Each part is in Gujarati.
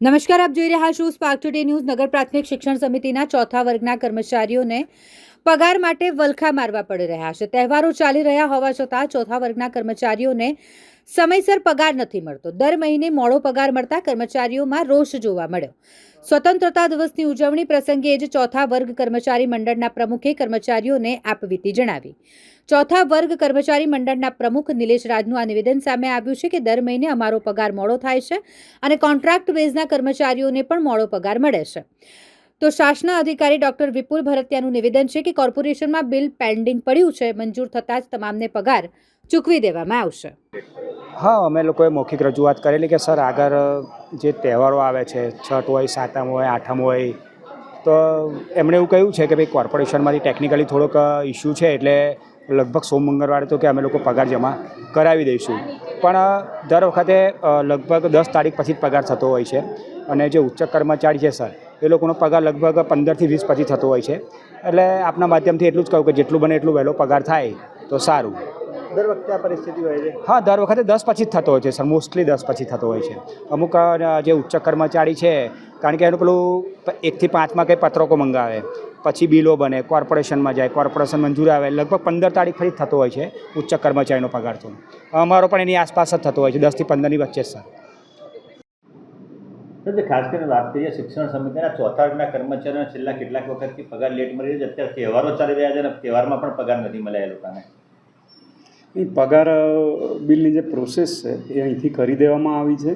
નમસ્કાર, આપ જોઈ રહ્યા છો સ્પાર્ક ટુડે ન્યૂઝ નગર પ્રાથમિક શિક્ષણ સમિતિના ચોથા વર્ગના કર્મચારીઓને પગાર માટે વલખા મારવા પડી રહ્યા છે. તહેવારો ચાલી રહ્યા હોવા છતાં ચોથા વર્ગના કર્મચારીઓને સમયસર પગાર નથી મળતો. દર મહિને મોડો પગાર મળતા કર્મચારીઓમાં રોષ જોવા મળ્યો. સ્વતંત્રતા દિવસની ઉજવણી પ્રસંગે જ ચોથા વર્ગ કર્મચારી મંડળના પ્રમુખે કર્મચારીઓને આપવીતી જણાવી. ચોથા વર્ગ કર્મચારી મંડળના પ્રમુખ નિલેશ રાજનું આ નિવેદન સામે આવ્યું છે કે દર મહિને અમારો પગાર મોડો થાય છે અને કોન્ટ્રાક્ટ બેઝના કર્મચારીઓને પણ મોડો પગાર મળે છે. તો શાસના અધિકારી ડોક્ટર વિપુલ ભરતિયાનું નિવેદન છે કે કોર્પોરેશનમાં બિલ પેન્ડિંગ પડ્યું છે, મંજૂર થતાં જ તમામને પગાર ચૂકવી દેવામાં આવશે. હા, અમે લોકોએ મૌખિક રજૂઆત કરેલી કે સર, આગળ જે તહેવારો આવે છે, છઠ હોય, સાતમ હોય, આઠમ હોય, તો એમણે એવું કહ્યું છે કે ભાઈ, કોર્પોરેશનમાંથી ટેકનિકલી થોડોક ઇસ્યુ છે એટલે લગભગ સોમ મંગળવારે તો કે અમે લોકો પગાર જમા કરાવી દઈશું. પણ દર વખતે લગભગ દસ તારીખ પછી જ પગાર થતો હોય છે. અને જે ઉચ્ચ કર્મચારી છે, સર, એ લોકોનો પગાર લગભગ પંદરથી વીસ પછી થતો હોય છે. એટલે આપના માધ્યમથી એટલું જ કહું કે જેટલું બને એટલું વહેલો પગાર થાય, તો સારું. દર વખતે આ પરિસ્થિતિ હોય છે? હા દર વખતે દસ પછી જ થતો હોય છે સર. મોસ્ટલી દસ પછી થતો હોય છે. અમુક જે ઉચ્ચ કર્મચારી છે કારણ કે એનું પેલું એકથી પાંચમાં કંઈ પત્રકો મંગાવે પછી બિલો બને કોર્પોરેશનમાં જાય કોર્પોરેશન મંજૂર આવે લગભગ પંદર તારીખ ફરી જ થતો હોય છે ઉચ્ચ કર્મચારીનો પગાર તો. અમારો પણ એની આસપાસ જ થતો હોય છે દસથી પંદરની વચ્ચે જ સર. ખાસ કરીને વાત કરીએ શિક્ષણ સમિતિના ચોથા કર્મચારીઓ કર્મચારીઓને છેલ્લા કેટલાક વખતથી પગાર લેટ મળી રહ્યો છે. અત્યારે તહેવારો ચાલી રહ્યા છે અને તહેવારમાં પણ પગાર નથી મળ્યા એ લોકોને. અહીં પગાર બિલની જે પ્રોસેસ છે એ અહીંથી કરી દેવામાં આવી છે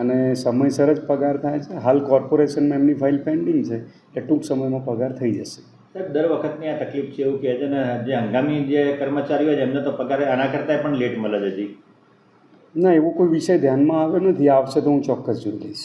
અને સમયસર જ પગાર થાય છે. હાલ કોર્પોરેશનમાં એમની ફાઇલ પેન્ડિંગ છે એ ટૂંક સમયમાં પગાર થઈ જશે. સાહેબ દર વખતની આ તકલીફ છે એવું કહે છે ને જે હંગામી જે કર્મચારીઓ છે એમને તો પગાર આના કરતાં પણ લેટ મળે છે હજી ના એવો કોઈ વિષય ધ્યાનમાં આવ્યો નથી. આવશે તો હું ચોક્કસ જોઈ લઈશ